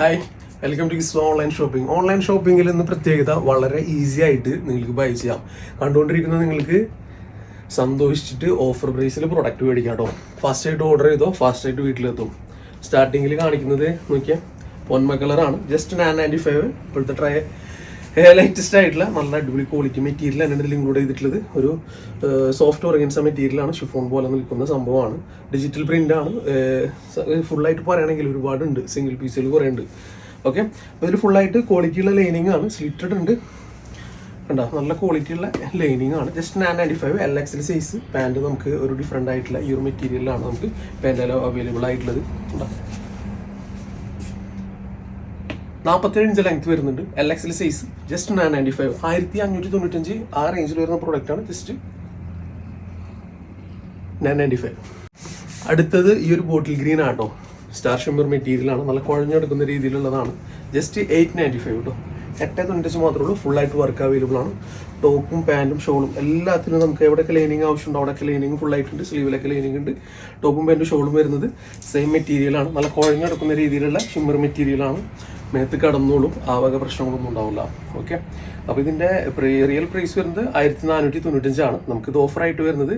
Hi welcome to ഇസ്ലോ online shopping online ഷോപ്പിംഗിൽ ഇന്ന് പ്രത്യേകത വളരെ ഈസി ആയിട്ട് നിങ്ങൾക്ക് ബൈ ചെയ്യാം. കണ്ടുകൊണ്ടിരിക്കുന്ന നിങ്ങൾക്ക് സന്തോഷിച്ചിട്ട് ഓഫർ പ്രൈസിൽ പ്രൊഡക്റ്റ് മേടിക്കാം കേട്ടോ ഫസ്റ്റ് ആയിട്ട് ഓർഡർ ചെയ്തോ? ഫസ്റ്റ് ആയിട്ട് വീട്ടിലെത്തും. സ്റ്റാർട്ടിങ്ങിൽ കാണിക്കുന്നത് നോക്കിയാൽ പൊന്മ കളറാണ് ജസ്റ്റ് നയൻ നയന്റി ഫൈവ് ഇപ്പോഴത്തെ ട്രൈ ലേറ്റസ്റ്റ് ആയിട്ടുള്ള നല്ല അടിപൊളി ക്വാളിറ്റി മെറ്റീരിയൽ എന്റെ ഇതിൽ ഇൻക്ലൂഡ് ചെയ്തിട്ടുള്ളത്. ഒരു സോഫ്റ്റ് ഓർഗൻസ മെറ്റീരിയലാണ് ഷിഫോൺ പോലെ നിൽക്കുന്ന സംഭവമാണ്. ഡിജിറ്റൽ പ്രിന്റ് ആണ്. ഫുള്ളായിട്ട് പറയുകയാണെങ്കിൽ ഒരുപാടുണ്ട്. സിംഗിൾ പീസുകൾ കുറേ ഉണ്ട് ഓക്കെ അപ്പോൾ ഇതിൽ ഫുള്ളായിട്ട് ക്വാളിറ്റിയുള്ള ലൈനിങ് ആണ്. സ്ലിറ്റഡ് ഉണ്ട്. കണ്ടോ? നല്ല ക്വാളിറ്റിയുള്ള ലൈനിങ് ആണ്. Just nine ninety five L എക്സിൽ സൈസ് പാന്റ് നമുക്ക് ഒരു ഡിഫറെന്റ് ആയിട്ടുള്ള ഈ ഒരു മെറ്റീരിയലാണ് നമുക്ക് പാന്റ് അവൈലബിൾ ആയിട്ടുള്ളത്. കണ്ടോ? നാൽപ്പത്തേഴ് ഇഞ്ച് ലെങ്ത് വരുന്നുണ്ട്. എൽ എക്സിൽ size just nine ninety five ആയിരത്തി അഞ്ഞൂറ്റി തൊണ്ണൂറ്റഞ്ച് ആ റേഞ്ചിൽ വരുന്ന പ്രോഡക്റ്റാണ് ജസ്റ്റ് നയൻ നയന്റി ഫൈവ് അടുത്തത് ഈ ഒരു ബോട്ടിൽ ഗ്രീൻ ആട്ടോ. സ്റ്റാർ ഷിമ്മർ മെറ്റീരിയൽ ആണ്. നല്ല കുഴഞ്ഞെടുക്കുന്ന രീതിയിലുള്ളതാണ്. ജസ്റ്റ് എയ്റ്റ് നയന്റി ഫൈവ് കേട്ടോ എട്ട് തൊണ്ണൂറ്റഞ്ച് മാത്രമേ ഉള്ളൂ. ഫുള്ളായിട്ട് വർക്ക് അവൈലബിൾ ആണ്. ടോപ്പും പാന്റും ഷോളും എല്ലാത്തിനും നമുക്ക് എവിടെ ലൈനിങ് ആവശ്യമുണ്ടോ അവിടെ ലൈനിങ് ഫുൾ ആയിട്ടുണ്ട്. സ്ലീവിലൊക്കെ ലൈനിങ് ഉണ്ട്. ടോപ്പും പാന്റും ഷോളും വരുന്നത് സെയിം മെറ്റീരിയൽ ആണ്. നല്ല കുഴഞ്ഞെടുക്കുന്ന രീതിയിലുള്ള ഷിമ്മർ മെറ്റീരിയൽ ആണ്. മേത്ത് കടന്നോളും ആ വക പ്രശ്നങ്ങളൊന്നും ഉണ്ടാവില്ല. ഓക്കെ അപ്പോൾ ഇതിന്റെ റിയൽ പ്രൈസ് വരുന്നത് ആയിരത്തി നാനൂറ്റി തൊണ്ണൂറ്റഞ്ചാണ്. നമുക്കിത് ഓഫറായിട്ട് വരുന്നത്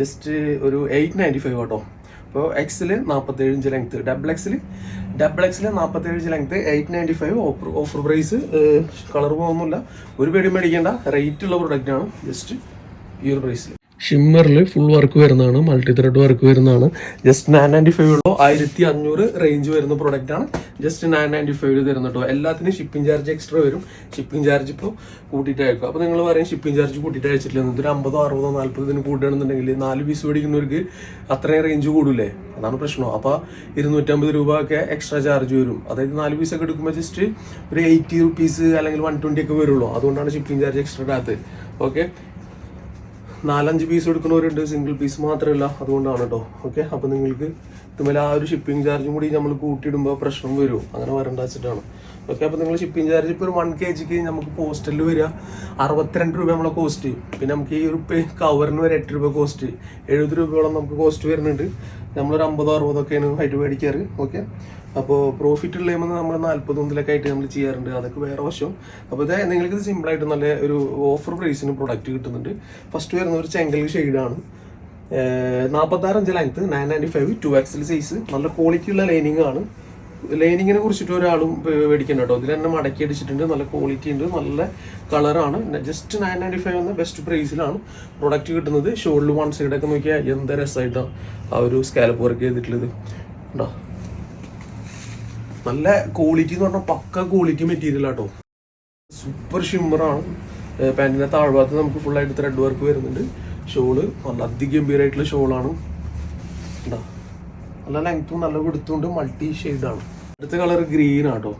ജസ്റ്റ് ഒരു എയ്റ്റ് നയന്റി ഫൈവ് കേട്ടോ അപ്പോൾ എക്സിൽ നാൽപ്പത്തേഴ് inch length double XL double XL നാൽപ്പത്തേഴ് inch length eight ninety five offer offer price colour പോകുന്നില്ല ഒരു പേടി മേടിക്കേണ്ട. റേറ്റ് ഉള്ള പ്രൊഡക്റ്റ് ആണ് ജസ്റ്റ് ഈ ഒരു പ്രൈസിൽ ഷിമ്മറിൽ ഫുൾ വർക്ക് വരുന്നതാണ് മൾട്ടി ത്രെഡ് വർക്ക് വരുന്നതാണ്. ജസ്റ്റ് നയൻ നയന്റി ഫൈവ് ഉള്ളൂ. ആയിരത്തി അഞ്ഞൂറ് റേഞ്ച് വരുന്ന പ്രൊഡക്റ്റ് ആണ്. ജസ്റ്റ് നയൻ നയന്റി ഫൈവ് തരുന്നു കേട്ടോ എല്ലാത്തിനും ഷിപ്പിംഗ് ചാർജ് എക്സ്ട്രാ വരും. ഷിപ്പിംഗ് ചാർജ് ഇപ്പോൾ കൂട്ടിയിട്ട് അയക്കും. അപ്പോൾ നിങ്ങൾ പറയും ഷിപ്പിംഗ് ചാർജ് കൂട്ടിയിട്ട് അയച്ചിട്ടില്ല. എന്നിട്ട് ഒരു അമ്പതോ അറുപതോ നാൽപ്പതിന് കൂട്ടുകയാണെന്നുണ്ടെങ്കിൽ നാല് പീസ് മേടിക്കുന്നവർക്ക് അത്രയും റേഞ്ച് കൂടൂലേ? അതാണ് പ്രശ്നം. അപ്പോൾ ഇരുന്നൂറ്റമ്പത് രൂപ ഒക്കെ എക്സ്ട്രാ ചാർജ് വരും. അതായത് നാല് പീസ് ഒക്കെ എടുക്കുമ്പോൾ ജസ്റ്റ് ഒരു എയ്റ്റി റുപ്പീസ് അല്ലെങ്കിൽ വൺ ട്വന്റി ഒക്കെ വരുള്ളൂ. അതുകൊണ്ടാണ് ഷിപ്പിംഗ് ചാർജ് എക്സ്ട്രാ ഇടാത്തത്. ഓക്കെ നാലഞ്ച് പീസ് എടുക്കുന്നവരുണ്ട്. സിംഗിൾ പീസ് മാത്രമല്ല. അതുകൊണ്ടാണ് കേട്ടോ ഓക്കെ അപ്പോൾ നിങ്ങൾക്ക് ഇതുമേലെ ആ ഒരു ഷിപ്പിംഗ് ചാർജും കൂടി നമ്മൾ കൂട്ടിയിടുമ്പോൾ പ്രശ്നം വരും. അങ്ങനെ വരണ്ട വെച്ചിട്ടാണ്. ഓക്കെ അപ്പോൾ നിങ്ങൾ ഷിപ്പിംഗ് ചാർജ് ഇപ്പോൾ ഒരു വൺ കെ ജിക്ക് നമുക്ക് പോസ്റ്റലിൽ വരിക. അറുപത്തിരണ്ട് രൂപ നമ്മളെ കോസ്റ്റ് പിന്നെ നമുക്ക് ഈ ഒരു കവറിന് വരെ എട്ട് രൂപ കോസ്റ്റ് എഴുപത് രൂപയോളം നമുക്ക് കോസ്റ്റ് വരുന്നുണ്ട്. നമ്മളൊരു അമ്പതോ അറുപതോ ഒക്കെയാണ് ആയിട്ട് മേടിക്കാറ് ഓക്കെ അപ്പോൾ പ്രോഫിറ്റ് ഉള്ളതെന്ന് നമ്മൾ നാൽപ്പത് മുതലൊക്കെ ആയിട്ട് നമ്മൾ ചെയ്യാറുണ്ട്. അതൊക്കെ വേറെ വശം. അപ്പോൾ ഇത് നിങ്ങൾക്ക് ഇത് സിമ്പിളായിട്ട് നല്ല ഒരു ഓഫർ പ്രൈസിന് പ്രൊഡക്റ്റ് കിട്ടുന്നുണ്ട്. ഫസ്റ്റ് വരുന്ന ഒരു ചെങ്കൽ ഷെയ്ഡാണ് നാൽപ്പത്താറ് അഞ്ച് length nine ninety five two XL size നല്ല ക്വാളിറ്റി ഉള്ള ലൈനിങ് ആണ്. ലൈനിങ്ങിനെ കുറിച്ചിട്ട് ഒരാളും മേടിക്കണം കേട്ടോ. ഇതിൽ തന്നെ മടക്കി അടിച്ചിട്ടുണ്ട്. നല്ല ക്വാളിറ്റി ഉണ്ട്. നല്ല കളറാണ്. ജസ്റ്റ് നയൻ നയന്റി ഫൈവ് എന്ന ബെസ്റ്റ് പ്രൈസിലാണ് പ്രൊഡക്റ്റ് കിട്ടുന്നത്. ഷോളിൽ വൺ സൈഡൊക്കെ നോക്കിയാൽ എന്ത് രസമായിട്ടാണ് ആ ഒരു സ്കാലപ്പ് വർക്ക് ചെയ്തിട്ടുള്ളത്. ഉണ്ടോ നല്ല ക്വാളിറ്റി എന്ന് പറഞ്ഞാൽ പക്ക ക്വാളിറ്റി മെറ്റീരിയൽ ആട്ടോ. സൂപ്പർ ഷിമ്മറാണ് പാന്റിന്റെ താഴ്ഭാഗത്ത് നമുക്ക് ഫുള്ളായിട്ട് ത്രെഡ് വർക്ക് വരുന്നുണ്ട്. ഷോൾ നല്ല അതിഗംഭീരമായിട്ടുള്ള ഷോളാണ് ഉണ്ടാ നല്ല ലെങ്ത്തും നല്ല കൊടുത്തുകൊണ്ട് മൾട്ടി ഷെയ്ഡാണ് അടുത്ത കളർ ഗ്രീൻ ആട്ടോ.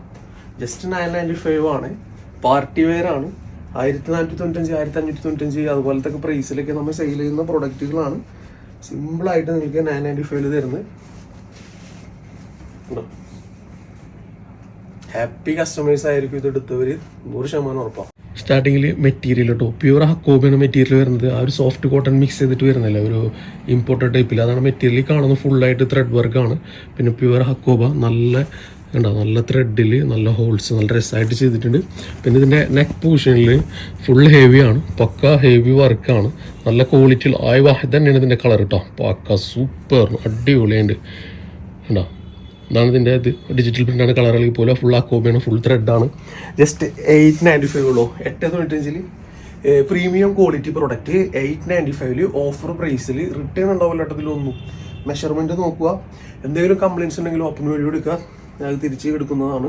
ജസ്റ്റ് നയൻ നയന്റി ഫൈവ് ആണ്. പാർട്ടി വെയർ ആണ്. ആയിരത്തി നാനൂറ്റി തൊണ്ണൂറ്റഞ്ച് ആയിരത്തി അഞ്ഞൂറ്റി തൊണ്ണൂറ്റഞ്ച് അതുപോലത്തെ പ്രൈസിലൊക്കെ നമ്മൾ സെയിൽ ചെയ്യുന്ന പ്രൊഡക്റ്റുകളാണ് സിമ്പിളായിട്ട് നിങ്ങൾക്ക് നയൻ നയന്റി ഫൈവിൽ തരുന്നത്. ഹാപ്പി കസ്റ്റമേഴ്സ് ആയിരിക്കും ഇത് എടുത്തവർ നൂറ് ശതമാനം ഉറപ്പാണ് സ്റ്റാർട്ടിങ്ങിൽ മെറ്റീരിയൽ കേട്ടോ പ്യൂർ ഹക്കോബാണ് മെറ്റീരിയൽ വരുന്നത്. ആ ഒരു സോഫ്റ്റ് കോട്ടൺ മിക്സ് ചെയ്തിട്ട് വരുന്നില്ല ഒരു ഇമ്പോർട്ടഡ് ടൈപ്പിൽ അതാണ് മെറ്റീരിയൽ കാണുന്നത് ഫുള്ളായിട്ട് ത്രെഡ് വർക്കാണ് പിന്നെ പ്യൂർ ഹക്കോബ നല്ല ഉണ്ടോ നല്ല ത്രെഡിൽ നല്ല ഹോൾസ് നല്ല രസമായിട്ട് ചെയ്തിട്ടുണ്ട്. പിന്നെ ഇതിന്റെ നെക്ക് പൊസിഷനിൽ ഫുൾ ഹെവിയാണ് പക്ക ഹെവി വർക്കാണ് നല്ല ക്വാളിറ്റിയിൽ ആയ വാഹ തന്നെയാണ് ഇതിന്റെ കളർ കേട്ടോ പക്ക സൂപ്പർ അടിപൊളിയുണ്ട് ഉണ്ടോ ഇതാണ് ഇതിന്റെ ഇത്. ഡിജിറ്റൽ പ്രിന്റാണ് അല്ലെങ്കിൽ പോലും. ഫുൾ ആ കോപ്പിയാണ് ഫുൾ ത്രെഡാണ് ജസ്റ്റ് എയ്റ്റ് നയന്റി ഫൈവ് ഉള്ളൂ. എട്ട് തൊണ്ണൂറ്റഞ്ചിൽ premium quality product eight ninety ഫൈവിൽ ഓഫർ പ്രൈസിൽ റിട്ടേൺ ഉണ്ടാവില്ല ഒന്നും. മെഷർമെന്റ് നോക്കുക. എന്തെങ്കിലും കംപ്ലയിൻസ് ഉണ്ടെങ്കിൽ ഓപ്പൺ വഴി എടുക്കുക. അത് തിരിച്ച് എടുക്കുന്നതാണ്.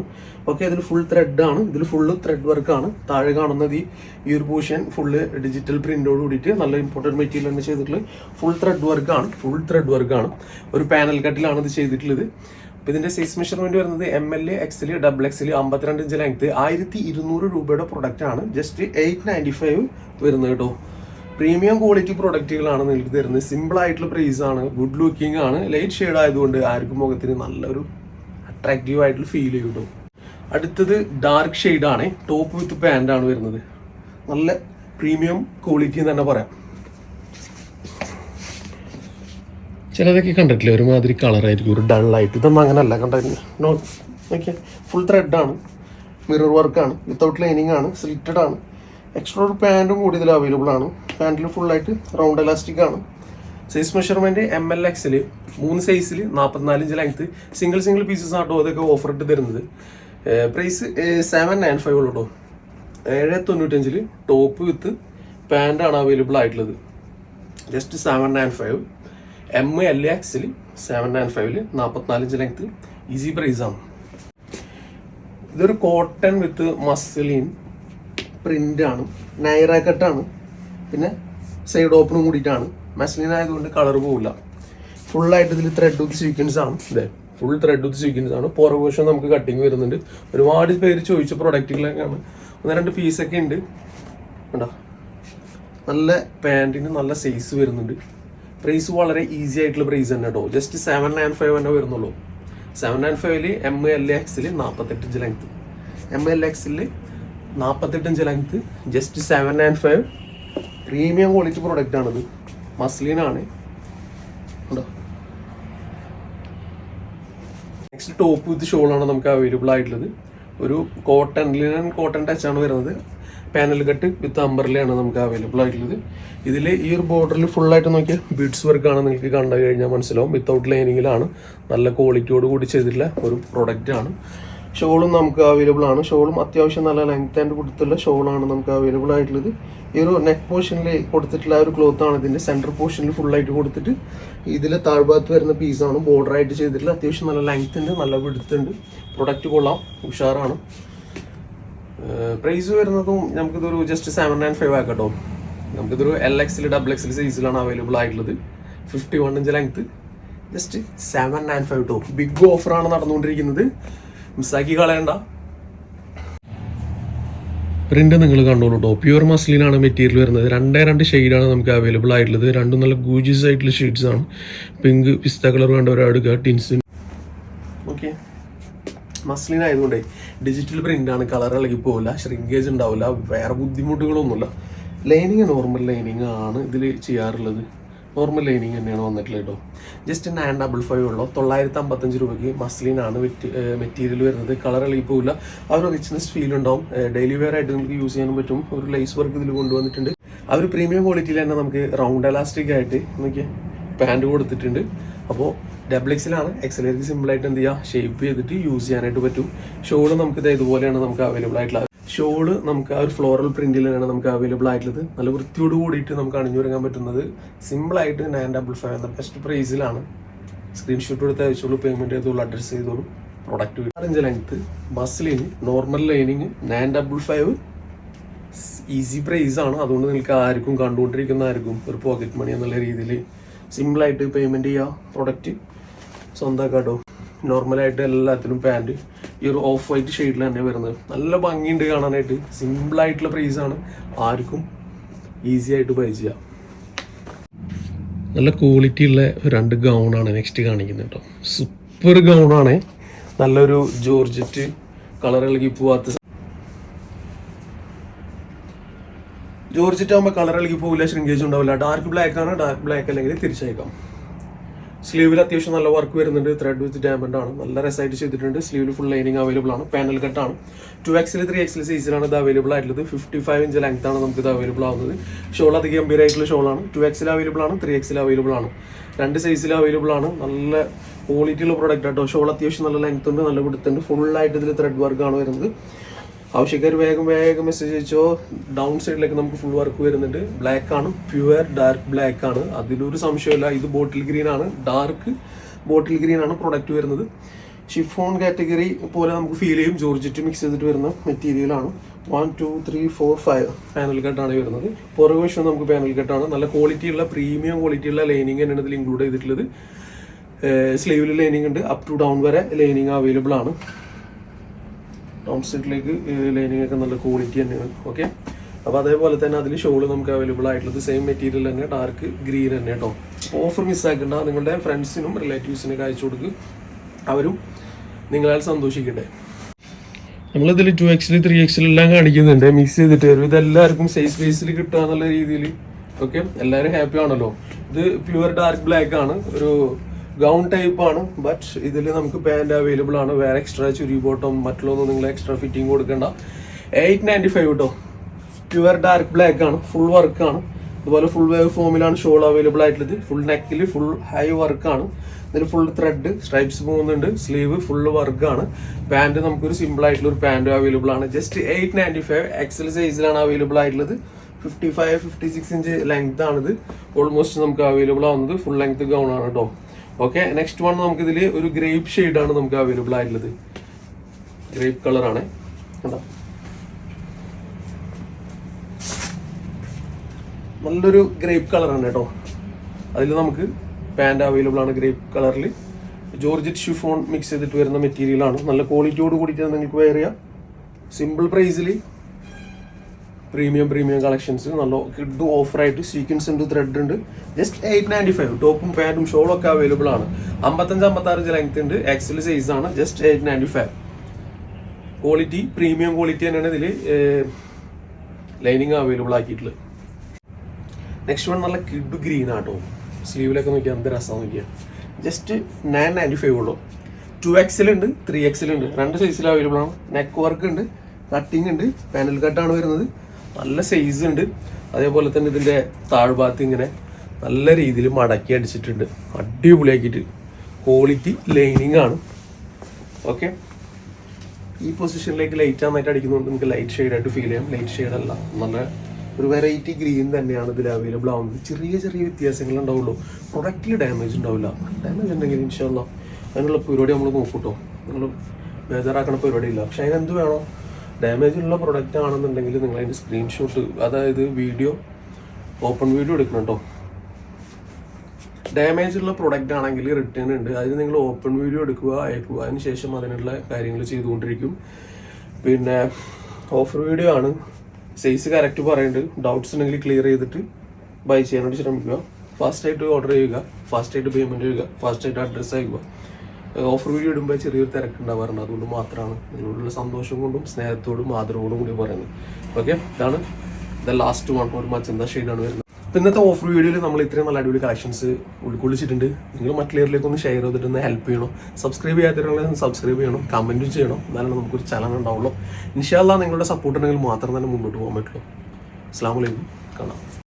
ഓക്കെ ഇതിൽ ഫുൾ ത്രെഡാണ് ഇതിൽ ഫുള്ള് ത്രെഡ് വർക്കാണ് താഴെ കാണുന്നത് ഈ ഈ ഒരു പോർഷൻ ഫുള്ള് ഡിജിറ്റൽ പ്രിന്റോട് കൂടിയിട്ട് നല്ല ഇമ്പോർട്ടന്റ് മെറ്റീരിയൽ തന്നെ ചെയ്തിട്ടുള്ളത്. ഫുൾ ത്രെഡ് വർക്കാണ് ഫുൾ ത്രെഡ് വർക്കാണ് ഒരു പാനൽ കട്ടിലാണ് ഇത് ചെയ്തിട്ടുള്ളത്. അപ്പോൾ ഇതിന്റെ സൈസ് മെഷർമെന്റ് വരുന്നത് എം എൽ എ എക്സിൽ ഡബിൾ എക്സിൽ അമ്പത്തിരണ്ട് ഇഞ്ച് ലെങ്ത് ആയിരത്തി ഇരുന്നൂറ് രൂപയുടെ പ്രൊഡക്റ്റ് ആണ് ജസ്റ്റ് എയ്റ്റ് നയന്റി ഫൈവ് വരുന്നത് കേട്ടോ. പ്രീമിയം ക്വാളിറ്റി പ്രൊഡക്റ്റുകളാണ് നിങ്ങൾക്ക് തരുന്നത്. സിമ്പിൾ ആയിട്ടുള്ള പ്രൈസ് ആണ് ഗുഡ് ലുക്കിംഗ് ആണ്. ലൈറ്റ് ഷെയ്ഡ് ആയതുകൊണ്ട് ആർക്കും മുഖത്തിന് നല്ലൊരു അട്രാക്റ്റീവ് ആയിട്ടുള്ള ഫീൽ ചെയ്യും കേട്ടോ. അടുത്തത് ഡാർക്ക് ഷെയ്ഡാണ് ടോപ്പ് വിത്ത് പാന്റ് ആണ് വരുന്നത്. നല്ല പ്രീമിയം ക്വാളിറ്റി എന്ന് തന്നെ പറയാം. ചിലതൊക്കെ കണ്ടിട്ടില്ല? ഒരുമാതിരി കളറായിരിക്കും ഒരു ഡള്ളായിട്ട് ഇതൊന്നും അങ്ങനല്ല. നോ ഓക്കെ ഫുൾ ത്രെഡാണ് മിറർ വർക്കാണ് വിത്തൗട്ട് ലൈനിങ് ആണ്. സ്ലിറ്റഡ് ആണ്. എക്സ്ട്രാ ഒരു പാന്റും കൂടി ഇതിൽ അവൈലബിൾ ആണ്. പാന്റിൽ ഫുള്ളായിട്ട് റൗണ്ട് എലാസ്റ്റിക് ആണ്. സൈസ് മെഷർമെന്റ് എം എൽ എക്സിൽ മൂന്ന് സൈസിൽ നാൽപ്പത്തിനാല് inch length single single pieces ആട്ടോ അതൊക്കെ ഓഫർ ഇട്ട് തരുന്നത്. പ്രൈസ് സെവൻ നയൻ ഫൈവ് ഉള്ളൂ കേട്ടോ ഏഴ് തൊണ്ണൂറ്റഞ്ചിൽ ടോപ്പ് വിത്ത് പാന്റാണ് അവൈലബിൾ ആയിട്ടുള്ളത്. Just seven nine five M A L എക്സിൽ സെവൻ നയൻ ഫൈവിൽ നാൽപ്പത്തിനാല് ഇഞ്ച് ലെങ്ത് ഈസി പ്രൈസ് ആണ്. ഇതൊരു കോട്ടൺ വിത്ത് മസ്ലിൻ ആണ് നൈറ കട്ടാണ് പിന്നെ സൈഡ് ഓപ്പണും കൂടിയിട്ടാണ്. മസ്ലിൻ ആയതുകൊണ്ട് കളർ പോവില്ല. ഫുള്ളായിട്ട് ഇതിൽ ത്രെഡ് വിത്ത് സീക്വൻസ് ആണ്. ഇതെ ഫുൾ ത്രെഡ് വിത്ത് സീക്വൻസ് ആണ്. പുറകു വശം നമുക്ക് കട്ടിങ് വരുന്നുണ്ട്. ഒരുപാട് പേര് ചോദിച്ച പ്രൊഡക്റ്റുകളൊക്കെയാണ് ഒന്ന് രണ്ട് പീസൊക്കെ ഉണ്ട്. കണ്ടോ? നല്ല പാന്റിന് നല്ല സൈസ് വരുന്നുണ്ട്. പ്രൈസ് വളരെ ഈസി ആയിട്ടുള്ള പ്രൈസ് തന്നെ കേട്ടോ ജസ്റ്റ് സെവൻ നയൻ ഫൈവ് തന്നെ വരുന്നുള്ളൂ. സെവൻ നയൻ ഫൈവിൽ എം എൽ എക്സിൽ നാൽപ്പത്തെട്ട് ഇഞ്ച് ലെങ്ത് എം എൽ എക്സിൽ നാൽപ്പത്തെട്ട് inch length just seven nine five premium quality product ആണിത്. മസ്ലിനാണ് നെക്സ്റ്റ് ടോപ്പ് വിത്ത് ഷോളാണ് നമുക്ക് അവൈലബിൾ ആയിട്ടുള്ളത്. ഒരു കോട്ടൺ ലിനൻ കോട്ടൺ ടച്ച് ആണ് വരുന്നത്. പാനൽ കട്ട് വിത്ത് അമ്പർലയാണ് നമുക്ക് അവൈലബിൾ ആയിട്ടുള്ളത്. ഇതിൽ ഈ ഒരു ബോർഡറിൽ ഫുള്ളായിട്ട് നോക്കിയാൽ ബീഡ്സ് വർക്കാണ് നിങ്ങൾക്ക് കണ്ടു കഴിഞ്ഞാൽ മനസ്സിലാവും. വിത്തൗട്ട് ലൈനിങ്ങിലാണ് നല്ല ക്വാളിറ്റിയോട് കൂടി ചെയ്തിട്ടുള്ള ഒരു പ്രൊഡക്റ്റ് ആണ്. ഷോളും നമുക്ക് അവൈലബിൾ ആണ്. ഷോളും അത്യാവശ്യം നല്ല ലെങ്ത് ആൻഡ് കൊടുത്തുള്ള ഷോളാണ് നമുക്ക് അവൈലബിൾ ആയിട്ടുള്ളത്. ഈ ഒരു നെക്ക് പോർഷനിൽ കൊടുത്തിട്ടുള്ള ഒരു ക്ലോത്ത് ആണ്. ഇതിന്റെ സെന്റർ പോർഷനിൽ ഫുൾ ആയിട്ട് കൊടുത്തിട്ട് ഇതിൽ താഴ്ഭാഗത്ത് വരുന്ന പീസാണ് ബോർഡർ ആയിട്ട് ചെയ്തിട്ടുള്ള അത്യാവശ്യം നല്ല ലെങ്ത് ഉണ്ട് നല്ല വിടുത്തുണ്ട് പ്രൊഡക്റ്റ് കൊള്ളാം. ഉഷാറാണ്. പ്രൈസ് വരുന്നതും നമുക്കിതൊരു ജസ്റ്റ് സെവൻ നയൻ ഫൈവ് ആക്കട്ടോ. നമുക്കിതൊരു എൽ എക്സിൽ ഡബിൾ എക്സിൽ സൈസിലാണ് അവൈലബിൾ ആയിട്ടുള്ളത്. Fifty one inch length just seven nine five too big ഓഫറാണ് നടന്നുകൊണ്ടിരിക്കുന്നത്. മിസ്സാക്കി കളയണ്ട. പ്രിന്റ് നിങ്ങൾ കണ്ടോളൂ കേട്ടോ പ്യുവർ മസ്ലിനാണ് മെറ്റീരിയൽ വരുന്നത്. രണ്ടേ രണ്ട് ഷെയ്ഡാണ് നമുക്ക് അവൈലബിൾ ആയിട്ടുള്ളത്. രണ്ടും നല്ല ഗൂജീസ് ആയിട്ടുള്ള ഷെയ്ഡ്സ് ആണ്. പിങ്ക് പിസ്ത കളർ വേണ്ടവരെടുക്കുക ടിൻസിൻ ഓക്കെ മസ്ലിൻ ആയതുകൊണ്ടേ ഡിജിറ്റൽ പ്രിന്റ് ആണ് കളർ ഇളകി പോകില്ല ഷ്രിങ്കേജ് ഉണ്ടാവില്ല. വേറെ ബുദ്ധിമുട്ടുകളൊന്നുമില്ല. ലൈനിങ് നോർമൽ ലൈനിങ് ആണ് ഇതിൽ ചെയ്യാറുള്ളത്. നോർമൽ ലൈനിങ് തന്നെയാണ് വന്നിട്ടുള്ളത് കേട്ടോ. ജസ്റ്റ് നയൻ ഡബിൾ ഫൈവ് ഉള്ളൂ. തൊള്ളായിരത്തി അമ്പത്തഞ്ച് രൂപയ്ക്ക് മസ്ലിനാണ് മെറ്റീരിയൽ വരുന്നത്. കളർ ഇളകി അവർ റിച്ച്നെസ് ഫീൽ ഉണ്ടാവും. ഡെയിലി വെയർ ആയിട്ട് നിങ്ങൾക്ക് യൂസ് ചെയ്യാനും പറ്റും. ഒരു ലൈസ് വർക്ക് ഇതിൽ കൊണ്ടുവന്നിട്ടുണ്ട്. ആ ഒരു പ്രീമിയം ക്വാളിറ്റിയിൽ തന്നെ നമുക്ക് റൗണ്ട് എലാസ്റ്റിക് ആയിട്ട് നോക്കിയ പാന്റ് കൊടുത്തിട്ടുണ്ട്. അപ്പോൾ ഡബിൾ എക്സിലാണ് എക്സലേക്ക് സിമ്പിളായിട്ട് എന്ത് ചെയ്യുക ഷേപ്പ് ചെയ്തിട്ട് യൂസ് ചെയ്യാനായിട്ട് പറ്റും. ഷോൾ നമുക്ക് ഇത് ഇതുപോലെയാണ് നമുക്ക് അവൈലബിൾ ആയിട്ടുള്ളത്. ഷോൾ നമുക്ക് ആ ഒരു ഫ്ലോറൽ പ്രിന്റിലാണ് നമുക്ക് അവൈലബിൾ ആയിട്ടുള്ളത്. നല്ല വൃത്തിയോട് കൂടിയിട്ട് നമുക്ക് അണിഞ്ഞുറങ്ങാൻ പറ്റുന്നത്. സിമ്പിൾ ആയിട്ട് നയൻ ഡബിൾ ഫൈവ് എന്ന ബെസ്റ്റ് പ്രൈസിലാണ് സ്ക്രീൻഷോട്ട് എടുത്ത് അയച്ചോളൂ പേയ്മെന്റ് ചെയ്തോളൂ അഡ്രസ്സ് ചെയ്തോളൂ പ്രൊഡക്റ്റ് അഞ്ച് length മസ്ലിന് normal lining nine double five easy price ആണ്. അതുകൊണ്ട് നിങ്ങൾക്ക് ആർക്കും കണ്ടുകൊണ്ടിരിക്കുന്ന ആർക്കും ഒരു പോക്കറ്റ് മണി എന്നുള്ള രീതിയിൽ സിമ്പിളായിട്ട് പേയ്മെന്റ് ചെയ്യുക പ്രൊഡക്റ്റ് സ്വന്തമാക്കാട്ടോ നോർമലായിട്ട് എല്ലാത്തിനും പാന്റ് ഈ ഒരു ഓഫ് വൈറ്റ് ഷെയ്ഡിൽ തന്നെ വരുന്നത്. നല്ല ഭംഗിയുണ്ട് കാണാനായിട്ട്. സിമ്പിൾ ആയിട്ടുള്ള പ്രൈസ് ആണ്. ആർക്കും ഈസി ആയിട്ട് ബൈ ചെയ്യാം. നല്ല ക്വാളിറ്റി ഉള്ള രണ്ട് ഗൗണാണ് നെക്സ്റ്റ് കാണിക്കുന്നത് കേട്ടോ. സൂപ്പർ ഗൗണാണ് നല്ലൊരു ജോർജറ്റ് കളർ ഇളകി പോവാത്ത ജോർജറ്റ് ആകുമ്പോൾ കളർ ഇളകി പോകില്ല ശ്രിങ്കേജ് ഉണ്ടാവില്ല. ഡാർക്ക് ബ്ലാക്ക് ആണ്. ഡാർക്ക് ബ്ലാക്ക് അല്ലെങ്കിൽ തിരിച്ചയക്കാം. സ്ലീവിൽ അത്യാവശ്യം നല്ല വർക്ക് വരുന്നുണ്ട്. ത്രെഡ് വിത്ത് ഡയമണ്ട് ആണ്. നല്ല രസമായിട്ട് ചെയ്തിട്ടുണ്ട്. സ്ലീവിൽ ഫുൾ ലൈനിങ് അവൈലബിൾ ആണ്. പാനൽ കട്ടാണ് ടു എക്സിൽ ത്രീ എക്സിൽ സൈസിലാണ് ഇത് അവൈലബിൾ ആയിട്ടുള്ളത്. ഫിഫ്റ്റി ഫൈവ് ഇഞ്ച് ലെങ്ത് ആണ് നമുക്ക് ഇത് അവൈലബിൾ ആവുന്നത്. ഷോൾ അധികം ഗംഭീരമായിട്ടുള്ള ഷോളാണ് ടു എക്സിൽ അവൈലബിൾ ആണ്. ത്രീ എക്സിൽ അവൈലബിൾ ആണ്. രണ്ട് സൈസിൽ അവൈലബിൾ ആണ്. നല്ല ക്വാളിറ്റിയുള്ള പ്രോഡക്റ്റ് ആട്ടോ. ഷോൾ അത്യാവശ്യം നല്ല ലെങ്ത് ഉണ്ട് നല്ല കൊടുത്തുണ്ട് ഫുള്ളായിട്ട് ഇതിൽ ത്രെഡ് വർക്ക് ആണ് വരുന്നത്. ആവശ്യക്കാർ വേഗം വേഗം മെസ്സേജ് അയച്ചോ ഡൗൺ സൈഡിലേക്ക് നമുക്ക് ഫുൾ വർക്ക് വരുന്നുണ്ട്. ബ്ലാക്ക് ആണ് പ്യുവർ ഡാർക്ക് ബ്ലാക്ക് ആണ്. അതിലൊരു സംശയമില്ല ഇത് ബോട്ടിൽ ഗ്രീൻ ആണ്. ഡാർക്ക് ബോട്ടിൽ ഗ്രീൻ ആണ് പ്രൊഡക്റ്റ് വരുന്നത്. ഷിഫോൺ കാറ്റഗറി പോലെ നമുക്ക് ഫീൽ ചെയ്യും. ജോർജറ്റ് മിക്സ് ചെയ്തിട്ട് വരുന്ന മെറ്റീരിയൽ ആണ്. One two three four five panel കട്ടാണ് വരുന്നത്. പുറകു വശം നമുക്ക് പാനൽ കട്ടാണ് നല്ല ക്വാളിറ്റി ഉള്ള പ്രീമിയം ക്വാളിറ്റി ഉള്ള ലൈനിങ് തന്നെയാണ് ഇതിൽ ഇൻക്ലൂഡ് ചെയ്തിട്ടുള്ളത്. സ്ലീവിൽ ലൈനിങ് ഉണ്ട്. അപ് ടു ഡൗൺ വരെ ലൈനിങ് അവൈലബിൾ ആണ്. ഡൗൺ സൈഡിലേക്ക് ലൈനിങ് ഒക്കെ നല്ല ക്വാളിറ്റി തന്നെയാണ്. ഓക്കെ അപ്പോൾ അതേപോലെ തന്നെ അതിൽ ഷോൾ നമുക്ക് അവൈലബിൾ ആയിട്ടുള്ളത് സെയിം മെറ്റീരിയൽ തന്നെ ഡാർക്ക് ഗ്രീൻ തന്നെ കേട്ടോ ഓഫർ മിസ്സാക്കണ്ട നിങ്ങളുടെ ഫ്രണ്ട്സിനും റിലേറ്റീവ്സിനൊക്കെ അയച്ചു കൊടുക്കുക അവരും നിങ്ങളാൽ സന്തോഷിക്കട്ടെ. നമ്മളിതിൽ ടു എക്സിൽ ത്രീ എക്സിൽ എല്ലാം കാണിക്കുന്നുണ്ട്. മിക്സ് ചെയ്തിട്ട് വരും. ഇതെല്ലാവർക്കും സൈസ് ബേസിൽ കിട്ടുക എന്നുള്ള രീതിയിൽ ഓക്കെ എല്ലാവരും ഹാപ്പി ആണല്ലോ. ഇത് പ്യുവർ ഡാർക്ക് ബ്ലാക്ക് ആണ്. ഒരു ഗൗൺ ടൈപ്പ് ആണ് ബട്ട് ഇതിൽ നമുക്ക് പാന്റ് അവൈലബിൾ ആണ്. വേറെ എക്സ്ട്രാ ചുരി ബോട്ടം മറ്റുള്ളതൊന്നും നിങ്ങൾ എക്സ്ട്രാ ഫിറ്റിംഗ് കൊടുക്കണ്ട. എയ്റ്റ് നയന്റി ഫൈവ് കേട്ടോ പ്യുവർ ഡാർക്ക് ബ്ലാക്ക് ആണ് ഫുൾ വർക്ക് ആണ്. അതുപോലെ ഫുൾ വേവ് ഫോമിലാണ് ഷോൾ അവൈലബിൾ ആയിട്ടുള്ളത്. ഫുൾ നെക്കിൽ ഫുൾ ഹൈ വർക്ക് ആണ്. ഇതിൽ ഫുൾ ത്രെഡ് സ്ട്രൈപ്സ് പോകുന്നുണ്ട്. സ്ലീവ് ഫുൾ വർക്ക് ആണ്. പാന്റ് നമുക്കൊരു സിമ്പിൾ ആയിട്ടുള്ള ഒരു പാന്റ് അവൈലബിൾ ആണ്. Just eight ninety five XL സൈസിലാണ് അവൈലബിൾ ആയിട്ടുള്ളത്. Fifty five fifty six inch length ആണിത്. ഓൾമോസ്റ്റ് നമുക്ക് അവൈലബിൾ ആവുന്നത്. ഫുൾ ലെങ്ത് ഗൗൺ ആണ് കേട്ടോ ഓക്കെ നെക്സ്റ്റ് വൺ നമുക്ക് ഇതിൽ ഒരു ഗ്രേപ്പ് ഷെയ്ഡ് ആണ് നമുക്ക് അവൈലബിൾ ആയിട്ടുള്ളത്. ഗ്രേപ്പ് കളറാണ് കണ്ടോ? നല്ലൊരു ഗ്രേപ്പ് കളറാണ് കേട്ടോ. അതിൽ നമുക്ക് പാന്റ് അവൈലബിൾ ആണ് ഗ്രേപ്പ് കളറിൽ ജോർജറ്റ് ഷിഫോൺ മിക്സ് ചെയ്തിട്ട് വരുന്ന മെറ്റീരിയൽ ആണ്. നല്ല ക്വാളിറ്റിയോട് കൂടിയിട്ട് നിങ്ങൾക്ക് വെയർ സിമ്പിൾ പ്രൈസിൽ പ്രീമിയം പ്രീമിയം കളക്ഷൻസ് നല്ല കിഡ് ഓഫറായിട്ട് സീക്വൻസ് ഉണ്ട് ത്രെഡ് ഉണ്ട്. ജസ്റ്റ് എയ്റ്റ് നയന്റി ഫൈവ് ടോപ്പും പാന്റും ഷോളും ഒക്കെ അവൈലബിൾ ആണ്. അമ്പത്തഞ്ച് അമ്പത്താറ് ലെങ്ത് ഉണ്ട്. എക്സൽ സൈസ് ആണ്. Just eight ninety five quality premium quality തന്നെയാണ് ഇതിൽ ലൈനിങ് അവൈലബിൾ ആക്കിയിട്ടുള്ളത്. നെക്സ്റ്റ് വൺ നല്ല കിഡ് ഗ്രീൻ ആട്ടോ. സ്ലീവിലൊക്കെ നോക്കിയാൽ എന്ത് രസം നോക്കിയാൽ ജസ്റ്റ് നയൻ നയന്റി ഫൈവ് ഉള്ളൂ ടു എക്സിൽ ഉണ്ട് ത്രീ എക്സിൽ ഉണ്ട്. രണ്ട് സൈസിൽ അവൈലബിൾ ആണ്. നെക്ക് വർക്ക് ഉണ്ട് കട്ടിങ് ഉണ്ട് പാനൽ കട്ടാണ് വരുന്നത്. നല്ല സൈസ് ഉണ്ട്. അതേപോലെ തന്നെ ഇതിന്റെ താഴ്ഭാഗത്ത് ഇങ്ങനെ നല്ല രീതിയിൽ മടക്കി അടിച്ചിട്ടുണ്ട്. അടിപൊളിയാക്കിയിട്ട് ക്വാളിറ്റി ലൈനിങ് ആണ്. ഓക്കെ ഈ പൊസിഷനിലേക്ക് ലൈറ്റ് നന്നായിട്ട് അടിക്കുന്നതുകൊണ്ട് നമുക്ക് ലൈറ്റ് ഷെയ്ഡ് ആയിട്ട് ഫീൽ ചെയ്യാം. ലൈറ്റ് ഷെയ്ഡ് അല്ല. നല്ല ഒരു വെറൈറ്റി ഗ്രീൻ തന്നെയാണ് ഇതിൽ അവൈലബിൾ ആവുന്നത്. ചെറിയ ചെറിയ വ്യത്യാസങ്ങൾ ഉണ്ടാവുള്ളൂ. പ്രൊഡക്റ്റിൽ ഡാമേജ് ഉണ്ടാവില്ല. ഡാമേജ് ഉണ്ടെങ്കിൽ ഇൻഷാല്ല അതിനുള്ള പരിപാടി നമ്മൾ നോക്കൂട്ടോ നിങ്ങൾ ബേജാറാക്കണ പരിപാടിയില്ല. പക്ഷെ അതിനെന്ത് വേണോ? ഡാമേജ് ഉള്ള പ്രൊഡക്റ്റ് ആണെന്നുണ്ടെങ്കിൽ നിങ്ങൾ അതിന്റെ സ്ക്രീൻഷോട്ട് അതായത് വീഡിയോ ഓപ്പൺ വീഡിയോ എടുക്കണം കേട്ടോ ഡാമേജ് ഉള്ള പ്രൊഡക്റ്റ് ആണെങ്കിൽ റിട്ടേൺ ഉണ്ട്. അതിന് നിങ്ങൾ ഓപ്പൺ വീഡിയോ എടുക്കുക അയക്കുക. അതിന് ശേഷം അതിനുള്ള കാര്യങ്ങൾ ചെയ്തുകൊണ്ടിരിക്കും. പിന്നെ ഓഫർ വീഡിയോ ആണ്. സൈസ് കറക്റ്റ് പറയുന്നുണ്ട്. ഡൗട്ട്സ് ഉണ്ടെങ്കിൽ ക്ലിയർ ചെയ്തിട്ട് ബൈ ചെയ്യാനായിട്ട് ശ്രമിക്കുക. ഫാസ്റ്റായിട്ട് ഓർഡർ ചെയ്യുക. ഫാസ്റ്റായിട്ട് പേയ്മെന്റ് ചെയ്യുക. ഫാസ്റ്റായിട്ട് അഡ്രസ്സ് അയക്കുക. ഓഫർ വീഡിയോ ഇടുമ്പോൾ ചെറിയൊരു തിരക്കുണ്ടാവാറുണ്ട് അതുകൊണ്ട് മാത്രമാണ് നിങ്ങളോടുള്ള സന്തോഷം കൊണ്ടും സ്നേഹത്തോടും ആദരവോടും കൂടി പറയുന്നത്. ഓക്കെ ഇതാണ് ദ ലാസ്റ്റ് വൺ ഒരു മച്ചന്ത ഷെയ്ഡാണ് വരുന്നത്. ഇന്നത്തെ ഓഫർ വീഡിയോയിൽ നമ്മൾ ഇത്രയും നല്ല അടിപൊളി കളക്ഷൻസ് ഉൾക്കൊള്ളിച്ചിട്ടുണ്ട്. നിങ്ങൾ മറ്റുള്ളവരിലേക്ക് ഒന്ന് ഷെയർ ചെയ്തിട്ട് ഒന്ന് ഹെൽപ്പ് ചെയ്യണം സബ്സ്ക്രൈബ് ചെയ്യാത്തവരുള്ള സബ്സ്ക്രൈബ് ചെയ്യണം. കമന്റും ചെയ്യണം. എന്നാലും നമുക്കൊരു ചലനം ഉണ്ടാവുള്ളൂ. ഇൻഷാല്ല നിങ്ങളുടെ സപ്പോർട്ട് ഉണ്ടെങ്കിൽ മാത്രം തന്നെ മുന്നോട്ട് പോകാൻ പറ്റുള്ളൂ. അസ്സാം വലൈക്കും കാണാം.